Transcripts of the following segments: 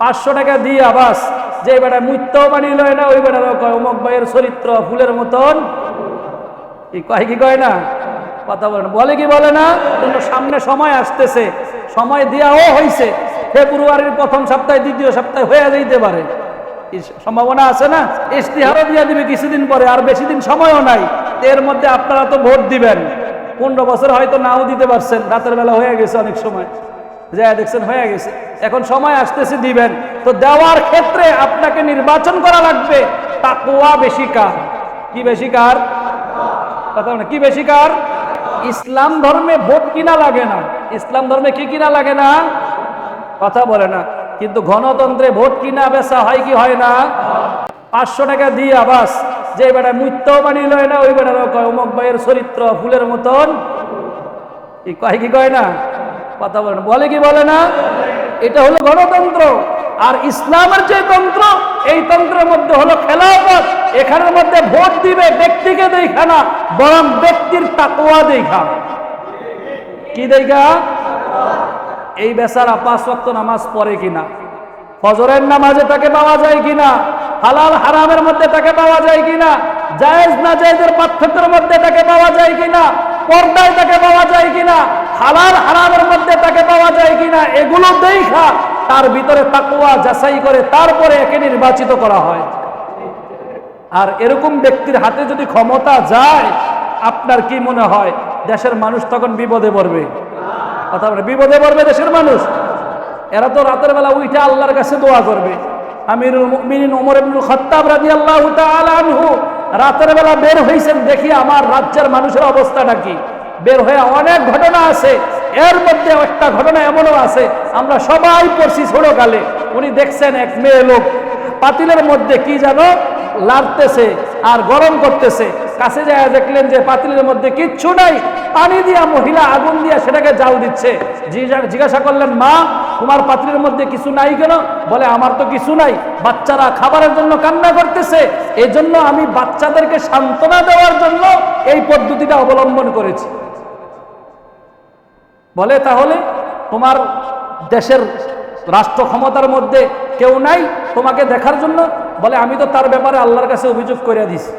পাঁচশো টাকা দিয়ে আবাস। যে বেটা মুইত্তাও বানিয়ে লয় না, ওই বেটারও কয় অমুক ভাইয়ের চরিত্র, ফুলের মতন। কি কয় কি কয় না? কথা বলে না। বলে কি বলে না? সামনে সময় আসতেছে। সময় দেওয়াও হয়েছে ফেব্রুয়ারির প্রথম সপ্তাহে দ্বিতীয় সপ্তাহে হয়ে যাইতে পারে। সম্ভাবনা আছে না? ইশতিহারও দিয়ে দিবে কিছুদিন পরে, আর বেশি দিন সময়ও নাই। এর মধ্যে আপনারা তো ভোট দিবেন। পনেরো বছর হয়তো নাও দিতে পারছেন। রাতের বেলা হয়ে গেছে অনেক সময়। যা দেখছেন, হয়ে গেছে। এখন সময় আসতেছে, দিবেন। তো দেওয়ার ক্ষেত্রে আপনাকে নির্বাচন করা লাগবে। তাকুয়া বেশি কার? কি বেশি কার? কথা কি বেশি কার? ইসলাম ধর্মে ভোট কিনা লাগে না। ইসলাম ধর্মে কি কিনা লাগে না? কথা বলে না। কিন্তু গণতন্ত্রে ভোট কিনা বেচা হয় কি হয় না? পাঁচশো টাকা দিয়ে আবাস যে বেটা মুইত্তাও বানিয়ে লয় না, ওই বেটারও অমুক ভাইয়ের চরিত্র ফুলের মতন। কি কয় কি কয় না? কথা বলে না বলে কি বলে না? এটা হলো গণতন্ত্র। আর ইসলামের যে তন্ত্র, এই তন্ত্রের মধ্যে হলো খেলাফত। এখানের মধ্যে ভোট দিবে ব্যক্তিকে দেখা না, বরং ব্যক্তির তাকুয়া দেখা। কি দেখা? এই বেচারা পাঁচ নামাজ পড়ে কিনা? ফজরের নামাজে তাকে পাওয়া যায় কিনা? হালাল হারামের মধ্যে তাকে পাওয়া যায় কিনা? জায়েজ না জায়েজের পার্থক্যের মধ্যে তাকে পাওয়া যায় কিনা? পর্দায় তাকে পাওয়া যায় কিনা? হালাল হারামের মধ্যে তাকে পাওয়া যায় কিনা এগুলো দেখা, তার ভিতরে তাকুয়া যাচাই করে তারপরে একে নির্বাচিত করা হয়। আর এরকম ব্যক্তির হাতে যদি ক্ষমতা যায়, আপনার কি মনে হয়? দেশের মানুষ তখন বিপদে পড়বে। কথা বিপদে পড়বে দেশের মানুষ। এরা তো রাতের বেলা উঠে আল্লাহর কাছে দোয়া করবে। রাতের বেলা বের হইছেন দেখি আমার রাজ্যের মানুষের অবস্থাটা কি? বের হয়ে অনেক ঘটনা আছে। এর মধ্যে একটা ঘটনা এমনও আছে। আমরা সবাই পড়ছি ছোটকালে। উনি দেখছেন এক মেয়ে লোক। পাতিলের মধ্যে কি জানো লাড়তেছে আর গরম করতেছে। কাছে যায় দেখলেন যে পাতিলের মধ্যে কিচ্ছু নাই। পানি দিয়া মহিলা আগুন দিয়া সেটাকে জাল দিচ্ছে। জিজ্ঞাসা করলেন, মা, তোমার পাতিলের মধ্যে কিছু নাই কেন? বলে, আমার তো কিছু নাই। বাচ্চারা খাবারের জন্য কান্না করতেছে। এই জন্য আমি বাচ্চাদেরকে সান্ত্বনা দেওয়ার জন্য এই পদ্ধতিটা অবলম্বন করেছি। বলে, তাহলে তোমার দেশের রাষ্ট্র ক্ষমতার মধ্যে কেউ নাই তোমাকে দেখার জন্য? বলে, আমি তো তার ব্যাপারে আল্লাহর কাছে অভিযোগ করে দিছি।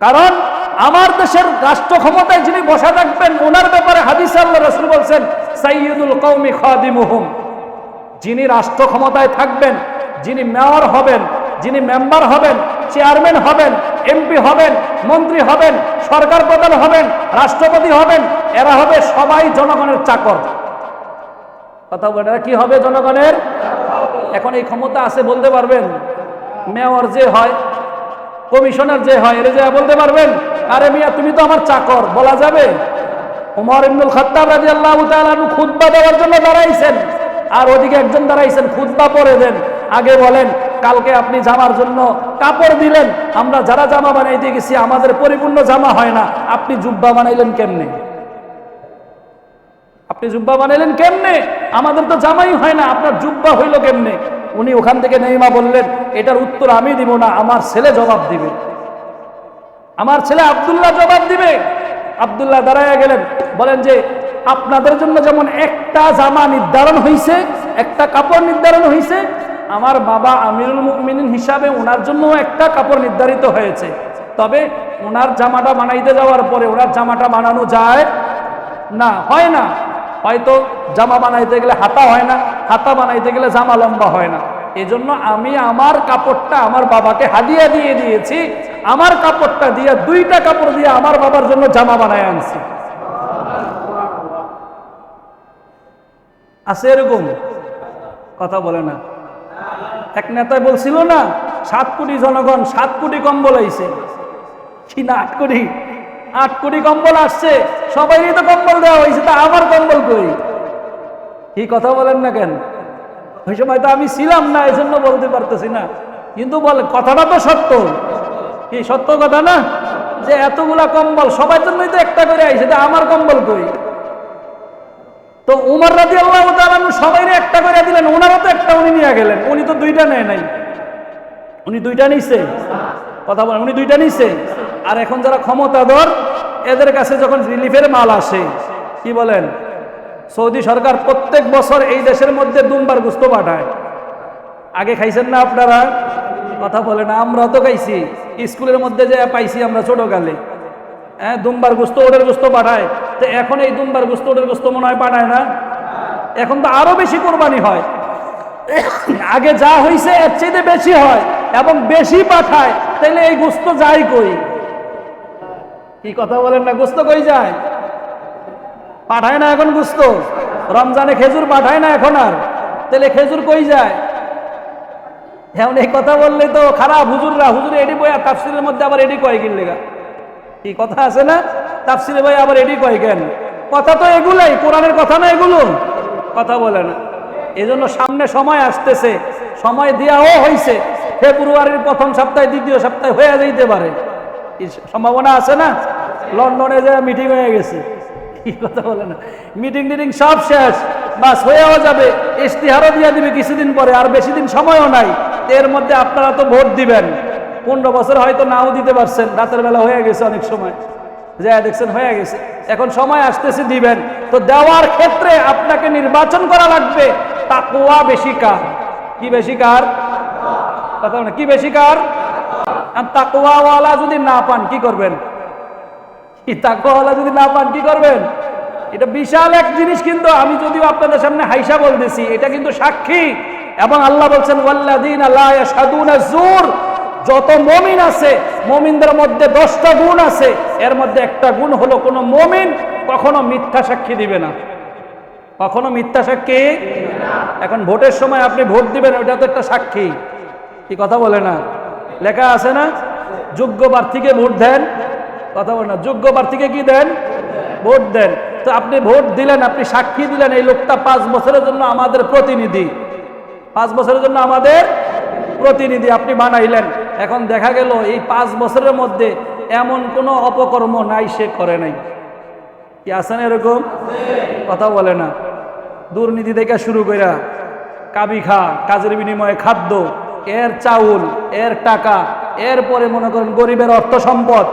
কারণ আমার দেশের রাষ্ট্র ক্ষমতায় যিনি বসা থাকবেন, ওনার ব্যাপারে হাদিস আল্লাহ রসুল বলছেন সাইয়দুল কৌমি খাদিমুহুম। যিনি রাষ্ট্র ক্ষমতায় থাকবেন, যিনি মেয়র হবেন, যিনি মেম্বার হবেন, চেয়ারম্যান হবেন, এমপি হবেন, মন্ত্রী হবেন সরকার প্রধান হবেন, রাষ্ট্রপতি হবেন, এরা হবে সবাই জনগণের চাকর। কথা বলেন কি হবে জনগণের? এখন এই ক্ষমতা আছে বলতে পারবেন? মেয়র যে হয়, কমিশনার যে হয়, এর যে বলতে পারবেন? আরে মিয়া, তুমি তো আমার চাকর, বলা যাবে? ওমর ইবনুল খাত্তাব রাদিয়াল্লাহু তাআলা আনহু খুতবা দেওয়ার জন্য দাঁড়াইছেন। আর ওদিকে একজন দাঁড়াইছেন, খুতবা পরে দেন। আগে বলেন কালকে আপনি জামার জন্য কাপড় দিলেন, আমরা যারা জামা বানাইতে গেছি আমাদের পরিপূর্ণ জামা হয় না। আপনি জুব্বা বানাইলেন কেমনে? আপনি জুব্বা বানাইলেন কেমনে? আমাদের তো জামাই হয় না, আপনার জুব্বা হইল কেমনে? উনি ওখান থেকে নেইমা বললেন, এটার উত্তর আমি দিব না, আমার ছেলে জবাব দিবে। আমার ছেলে আব্দুল্লাহ জবাব দিবে। আব্দুল্লাহ দাঁড়ায় গেলেন, বলেন যে, আপনাদের জন্য যেমন একটা জামা নির্ধারণ হয়েছে একটা কাপড় নির্ধারণ হয়েছে আমার বাবা আমিরুল মুমিনিন হিসাবে ওনার জন্য একটা কাপড় নির্ধারিত হয়েছে। তবে ওনার জামাটা বানাইতে যাওয়ার পরে ওনার জামাটা বানানো যায় না, হয় না। হয়তো জামা বানাইতে গেলে হাতা হয় না, হাতা বানাইতে গেলে জামা লম্বা হয় না। এজন্য আমি আমার কাপড়টা আমার বাবাকে হাদিয়া দিয়ে দিয়েছি, আমার কাপড়টা দিয়ে দুইটা কাপড় দিয়ে আমার বাবার জন্য জামা বানায় আনছি। আছে এরকম? কথা বলে না। এক নেতায় বলছিল না, সাত কোটি জনগণ সাত কোটি কম্বল আইছে। কি না আট কোটি? আট কোটি কম্বল আসছে, সবাইই তো কম্বল দেওয়া হয়েছে তা আমার কম্বল কই? কি কথা বলেন না কেন? ওই সময় তো আমি ছিলাম না এই জন্য বলতে পারতেছি না। কিন্তু বলে, কথাটা তো সত্য। কি সত্য কথা না? যে এতগুলা কম্বল, সবার জন্যই তো একটা করে আইছে, তা আমার কম্বল কই? তো উমর রাজি আল্লাহ সবাই একটা করে দিলেন ওনারও তো একটা উনি নিয়ে গেলেন, উনি তো দুইটা নেয় নাই। উনি দুইটা নিছে। কথা বলেন, উনি দুইটা নিছে। আর এখন যারা ক্ষমতাধর, এদের কাছে যখন রিলিফের মাল আসে, কি বলেন? সৌদি সরকার প্রত্যেক বছর এই দেশের মধ্যে দুমবার গুস্ত পাঠায়। আগে খাইছেন না আপনারা? কথা বলেন, আমরা তো খাইছি। স্কুলের মধ্যে যে পাইছি আমরা ছোটকালে। হ্যাঁ দুমবার গুস্ত, ওটের গুস্ত পাঠায়। তো এখন এই দুমবার গুস্ত, ওটের গুস্ত মনে হয় পাঠায় না? এখন তো আরও বেশি কোরবানি হয়। আগে যা হয়েছে এর চাইতে বেশি হয় এবং বেশি পাঠায় তাহলে এই গুস্ত যাই কই কি কথা বলেন না, গুস্ত কই যায়? পাঠায় না এখন গুস্ত? রমজানে খেজুর পাঠায় না এখন আর? তাহলে খেজুর কই যায়? এখন এই কথা বললে তো খারাপ হুজুররা, হুজুর এডি বই আর তাফসিলের মধ্যে আবার এডি কয় কিনলেগা কি কথা আছে না? তাফসিরে বই আবার এডি কয় কেন? কথা তো এগুলাই, কোরআনের কথা না এগুলো? কথা বলে না। এই জন্য সামনে সময় আসতেছে। সময় দেওয়াও হয়েছে ফেব্রুয়ারির প্রথম সপ্তাহে দ্বিতীয় সপ্তাহে হয়ে যাইতে পারে। সম্ভাবনা আছে না? লন্ডনে যে মিটিং হয়ে গেছে। কি কথা বলে না? মিটিং টিটিং সব শেষ। বাস হয়েও যাবে। ইশতিহারও দিয়ে দিবে কিছুদিন পরে, আর বেশি দিন সময়ও নাই। এর মধ্যে আপনারা তো ভোট দিবেন। পনেরো বছর হয়তো নাও দিতে পারছেন। রাতের বেলা হয়ে গেছে অনেক সময়। যা দেখছেন হয়ে গেছে। এখন সময় আসতেছে দিবেন। তো দেওয়ার ক্ষেত্রে আপনাকে নির্বাচন করা লাগবে। তাকুয়া বেশি কার? কি বেশি কার? কথা কি বেশি কার? তাকুয়াওয়ালা যদি না পান, কি করবেন? তাকুয়াওয়ালা যদি না পান, কি করবেন? এটা বিশাল এক জিনিস কিন্তু আমি যদিও আপনাদের সামনে হাইসা বলতেছি, এটা কিন্তু সাক্ষী। এবং আল্লাহ বলছেন ওয়াল্লাদিন আল্লাহ জুর যত মমিন আছে, মমিনদের মধ্যে দশটা গুণ আছে, এর মধ্যে একটা গুণ হলো কোনো মমিন কখনো মিথ্যা সাক্ষী দিবে না। কখনো মিথ্যা সাক্ষী? এখন ভোটের সময় আপনি ভোট দিবেন ওটা তো একটা সাক্ষী। কি কথা বলে না? লেখা আছে না? যোগ্য প্রার্থীকে ভোট দেন। কথা বলে না। যোগ্য প্রার্থীকে কি দেন? ভোট দেন। তো আপনি ভোট দিলেন, আপনি সাক্ষী দিলেন, এই লোকটা পাঁচ বছরের জন্য আমাদের প্রতিনিধি। পাঁচ বছরের জন্য আমাদের প্রতিনিধি, আপনি বানাইলেন। এখন দেখা গেল, এই পাঁচ বছরের মধ্যে এমন কোনো অপকর্ম নাই, সে করে নাই। কি আছেন এরকম? কথা বলে না। দুর্নীতি থেকে শুরু কইরা কাবি খা, কাজের বিনিময়ে খাদ্য, এর চাউল, এর টাকা, এরপরে মনে করেন গরিবের অর্থ সম্পদ,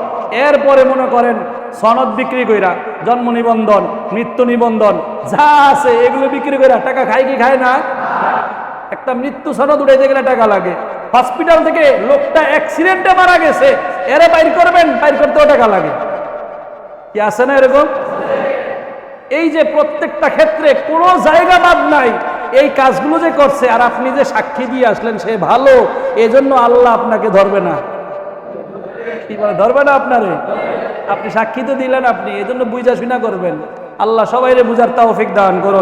এরপরে মনে করেন সনদ বিক্রি কইরা, জন্ম নিবন্ধন, মৃত্যু নিবন্ধন, যা আছে এগুলো বিক্রি কইরা টাকা খায় কি খায় না? একটা মৃত্যু সনদ উঠাইতে গেলে টাকা লাগে। হসপিটাল থেকে লোকটা অ্যাক্সিডেন্টে মারা গেছে, এরা বাইর করবেন, বাইর করতেও টাকা লাগে। কি আছে না এরকম? এই যে প্রত্যেকটা ক্ষেত্রে কোনো জায়গা বাদ নাই, এই কাজগুলো যে করছে, আর আপনি যে সাক্ষী দিয়ে আসলেন সে ভালো, এজন্য আল্লাহ আপনাকে ধরবে না। কি বলে, ধরবে না আপনারে? আপনি সাক্ষী তো দিলেন আপনি, এজন্য বুঝা শুনা করবেন। আল্লাহ সবাইরে বুঝার তৌফিক দান করুন।